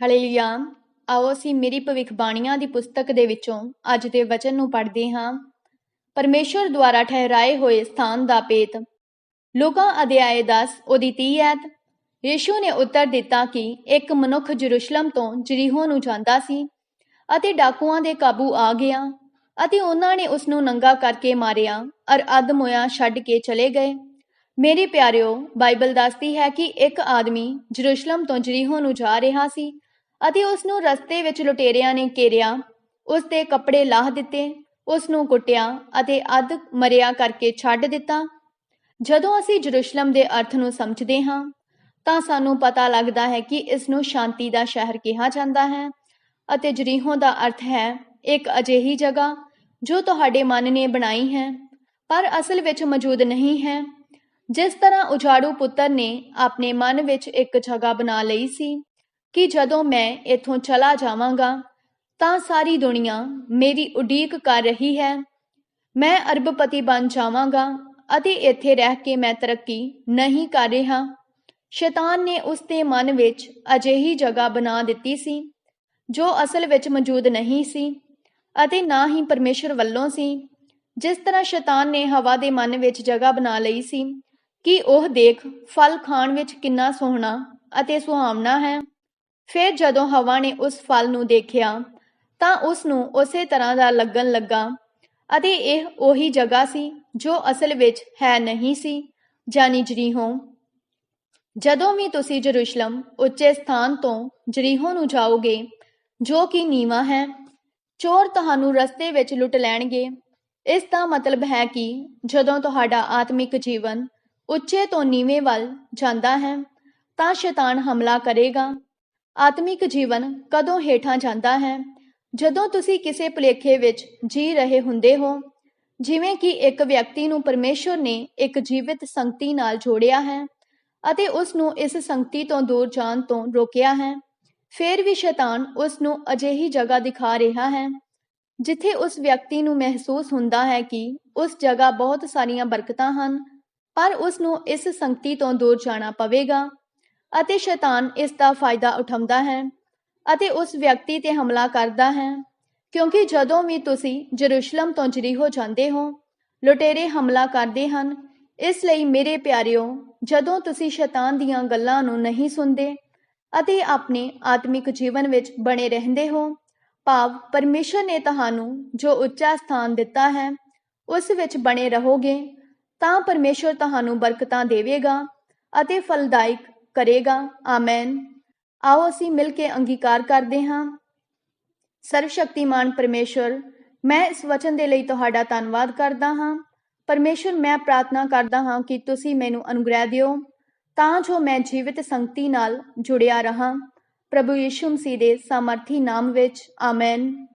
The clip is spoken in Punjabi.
ਹਾਲੇਲੂਇਆ, ਆਓ ਅਸੀਂ ਮੇਰੀ ਭਵਿੱਖਬਾਣੀਆਂ ਦੀ ਪੁਸਤਕ ਦੇ ਵਿੱਚੋਂ ਅੱਜ ਦੇ ਵਚਨ ਨੂੰ ਪੜ੍ਹਦੇ ਹਾਂ। ਪਰਮੇਸ਼ਵਰ ਦੁਆਰਾ ਠਹਿਰਾਏ ਹੋਏ ਸਥਾਨ ਦਾ ਪੇਤ ਲੋਕਾਂ ਅਧਿਆਏ 10 ਉਹਦੀ 30 ਐਤ। ਯੀਸ਼ੂ ਨੇ ਉੱਤਰ ਦਿੱਤਾ ਕਿ ਇੱਕ ਮਨੁੱਖ ਜਰੂਸ਼ਲਮ ਤੋਂ ਜਰੀਹੋ ਨੂੰ ਜਾਂਦਾ ਸੀ ਅਤੇ ਡਾਕੂਆਂ ਦੇ ਕਾਬੂ ਆ ਗਿਆ ਅਤੇ ਉਹਨਾਂ ਨੇ ਉਸ ਨੂੰ ਨੰਗਾ ਕਰਕੇ ਮਾਰਿਆ ਅਰ ਅਦਮੋਇਆ ਛੱਡ ਕੇ ਚਲੇ ਗਏ। ਮੇਰੇ ਪਿਆਰਿਓ, ਬਾਈਬਲ ਦੱਸਦੀ ਹੈ ਕਿ ਇੱਕ ਆਦਮੀ ਜਰੂਸ਼ਲਮ ਤੋਂ ਜਰੀਹੋ ਨੂੰ ਜਾ ਰਿਹਾ ਸੀ ਅਤੇ ਉਸ ਨੂੰ ਰਸਤੇ ਵਿੱਚ ਲੁਟੇਰਿਆਂ ਨੇ ਘੇਰਿਆ, ਉਸ ਦੇ ਕੱਪੜੇ ਲਾਹ ਦਿੱਤੇ, ਉਸ ਨੂੰ ਕੁੱਟਿਆ ਅਤੇ ਅੱਧ ਮਰਿਆ ਕਰਕੇ ਛੱਡ ਦਿੱਤਾ। ਜਦੋਂ ਅਸੀਂ ਜਰੂਸ਼ਲਮ ਦੇ ਅਰਥ ਨੂੰ ਸਮਝਦੇ ਹਾਂ, ਤਾਂ ਸਾਨੂੰ ਪਤਾ ਲੱਗਦਾ ਹੈ ਕਿ ਇਸ ਨੂੰ ਸ਼ਾਂਤੀ ਦਾ ਸ਼ਹਿਰ ਕਿਹਾ ਜਾਂਦਾ ਹੈ ਅਤੇ ਜਰੀਹੋਂ ਦਾ ਅਰਥ ਹੈ ਇੱਕ ਅਜਿਹੀ ਜਗ੍ਹਾ ਜੋ ਤੁਹਾਡੇ ਮਨ ਨੇ ਬਣਾਈ ਹੈ, ਪਰ ਅਸਲ ਵਿੱਚ ਮੌਜੂਦ ਨਹੀਂ ਹੈ। ਜਿਸ ਤਰ੍ਹਾਂ ਉਜਾੜੂ ਪੁੱਤਰ ਨੇ ਆਪਣੇ ਮਨ ਵਿੱਚ ਇੱਕ ਜਗ੍ਹਾ ਬਣਾ ਲਈ ਸੀ ਕਿ ਜਦੋਂ ਮੈਂ ਇੱਥੋਂ ਚਲਾ ਜਾਵਾਂਗਾ, ਤਾਂ ਸਾਰੀ ਦੁਨੀਆ ਮੇਰੀ ਉਡੀਕ ਕਰ ਰਹੀ ਹੈ। ਮੈਂ ਅਰਬਪਤੀ ਬਣ ਜਾਵਾਂਗਾ ਅਤੇ ਇੱਥੇ ਰਹਿ ਕੇ ਮੈਂ ਤਰੱਕੀ ਨਹੀਂ ਕਰ ਰਿਹਾ। ਸ਼ੈਤਾਨ ਨੇ ਉਸ ਦੇ ਮਨ ਵਿੱਚ ਅਜਿਹੀ ਜਗ੍ਹਾ ਬਣਾ ਦਿੱਤੀ ਸੀ, ਜੋ ਅਸਲ ਵਿੱਚ ਮੌਜੂਦ ਨਹੀਂ ਸੀ ਅਤੇ ਨਾ ਹੀ ਪਰਮੇਸ਼ਰ ਵੱਲੋਂ ਸੀ। ਜਿਸ ਤਰ੍ਹਾਂ ਸ਼ੈਤਾਨ ਨੇ ਹਵਾ ਦੇ ਮਨ ਵਿੱਚ ਜਗ੍ਹਾ ਬਣਾ ਲਈ ਸੀ ਕਿ ਉਹ ਦੇਖ ਫਲ ਖਾਣ ਵਿੱਚ ਕਿੰਨਾ ਸੋਹਣਾ ਅਤੇ ਸੁਹਾਵਣਾ ਹੈ। ਫਿਰ ਜਦੋਂ ਹਵਾ ਨੇ ਉਸ ਫਲ ਨੂੰ ਦੇਖਿਆ, ਤਾਂ ਉਸ ਨੂੰ ਉਸੇ ਤਰ੍ਹਾਂ ਦਾ ਲੱਗਣ ਲੱਗਾ ਅਤੇ ਇਹ ਉਹੀ ਜਗ੍ਹਾ ਸੀ ਜੋ ਅਸਲ ਵਿੱਚ ਹੈ ਨਹੀਂ ਸੀ। ਜਾਨੀ ਜਰੀਹੋਂ, ਜਦੋਂ ਵੀ ਤੁਸੀਂ ਜਰੂਸ਼ਲਮ ਉੱਚੇ ਸਥਾਨ ਤੋਂ ਜਰੀਹੋਂ ਨੂੰ ਜਾਓਗੇ, ਜੋ ਕਿ ਨੀਵਾ ਹੈ, ਚੋਰ ਤੁਹਾਨੂੰ ਰਸਤੇ ਵਿੱਚ ਲੁੱਟ ਲੈਣਗੇ। ਇਸ ਦਾ ਮਤਲਬ ਹੈ ਕਿ ਜਦੋਂ ਤੁਹਾਡਾ ਆਤਮਿਕ ਜੀਵਨ ਉੱਚੇ ਤੋਂ ਨੀਵੇਂ ਵੱਲ ਜਾਂਦਾ ਹੈ, ਤਾਂ ਸ਼ੈਤਾਨ ਹਮਲਾ ਕਰੇਗਾ। ਆਤਮਿਕ ਜੀਵਨ ਕਦੋਂ ਹੇਠਾਂ ਜਾਂਦਾ ਹੈ? ਜਦੋਂ ਤੁਸੀਂ ਕਿਸੇ ਭੁਲੇਖੇ ਵਿੱਚ ਜੀ ਰਹੇ ਹੁੰਦੇ ਹੋ, ਜਿਵੇਂ ਕਿ ਇੱਕ ਵਿਅਕਤੀ ਨੂੰ ਪਰਮੇਸ਼ਵਰ ਨੇ ਇੱਕ ਜੀਵਿਤ ਸੰਗਤੀ ਨਾਲ ਜੋੜਿਆ ਹੈ ਅਤੇ ਉਸ ਨੂੰ ਇਸ ਸੰਗਤੀ ਤੋਂ ਦੂਰ ਜਾਣ ਤੋਂ ਰੋਕਿਆ ਹੈ, ਫਿਰ ਵੀ ਸ਼ੈਤਾਨ ਉਸ ਨੂੰ ਅਜਿਹੀ ਜਗ੍ਹਾ ਦਿਖਾ ਰਿਹਾ ਹੈ, ਜਿੱਥੇ ਉਸ ਵਿਅਕਤੀ ਨੂੰ ਮਹਿਸੂਸ ਹੁੰਦਾ ਹੈ ਕਿ ਉਸ ਜਗ੍ਹਾ ਬਹੁਤ ਸਾਰੀਆਂ ਬਰਕਤਾਂ ਹਨ, ਪਰ ਉਸ ਨੂੰ ਇਸ ਸੰਗਤੀ ਤੋਂ ਦੂਰ ਜਾਣਾ ਪਵੇਗਾ। ਅਤੇ ਸ਼ੈਤਾਨ ਇਸ ਦਾ ਫਾਇਦਾ ਉਠਾਉਂਦਾ ਹੈ ਅਤੇ ਉਸ ਵਿਅਕਤੀ ਤੇ ਹਮਲਾ ਕਰਦਾ ਹੈ। ਕਿਉਂਕਿ ਜਦੋਂ ਵੀ ਤੁਸੀਂ ਜਰੂਸ਼ਲਮ ਤੋਂ ਜਰੀਹੋ ਜਾਂਦੇ ਹੋ, ਲੁਟੇਰੇ ਹਮਲਾ ਕਰਦੇ ਹਨ। ਇਸ ਲਈ ਮੇਰੇ ਪਿਆਰਿਓ, ਜਦੋਂ ਤੁਸੀਂ ਸ਼ੈਤਾਨ ਦੀਆਂ ਗੱਲਾਂ ਨੂੰ ਨਹੀਂ ਸੁਣਦੇ ਅਤੇ ਆਪਣੇ ਆਤਮਿਕ ਜੀਵਨ ਵਿੱਚ ਬਣੇ ਰਹਿੰਦੇ ਹੋ, ਭਾਵ ਪਰਮੇਸ਼ਰ ਨੇ ਤੁਹਾਨੂੰ ਜੋ ਉੱਚਾ ਸਥਾਨ ਦਿੱਤਾ ਹੈ, ਉਸ ਵਿੱਚ ਬਣੇ ਰਹੋਗੇ, ਤਾਂ ਪਰਮੇਸ਼ਰ ਤੁਹਾਨੂੰ ਬਰਕਤਾਂ ਦੇਵੇਗਾ ਅਤੇ ਫਲਦਾਇਕ ਕਰੇਗਾ। ਆਮੇਨ। ਆਓ ਅਸੀਂ ਮਿਲ ਕੇ ਅੰਗੀਕਾਰ ਕਰਦੇ ਹਾਂ। ਸਰਵ ਸ਼ਕਤੀਮਾਨ ਪਰਮੇਸ਼ਰ, ਮੈਂ ਇਸ ਵਚਨ ਦੇ ਲਈ ਤੁਹਾਡਾ ਧੰਨਵਾਦ ਕਰਦਾ ਹਾਂ। ਪਰਮੇਸ਼ਰ, ਮੈਂ ਪ੍ਰਾਰਥਨਾ ਕਰਦਾ ਹਾਂ ਕਿ ਤੁਸੀਂ ਮੈਨੂੰ ਅਨੁਗ੍ਰਹਿ ਦਿਓ, ਤਾਂ ਜੋ ਮੈਂ ਜੀਵਿਤ ਸੰਗਤੀ ਨਾਲ ਜੁੜਿਆ ਰਹਾ। ਪ੍ਰਭੂ ਯਿਸੂ ਮਸੀਹ ਦੇ ਸਮਰਥੀ ਨਾਮ ਵਿੱਚ, ਆਮੇਨ।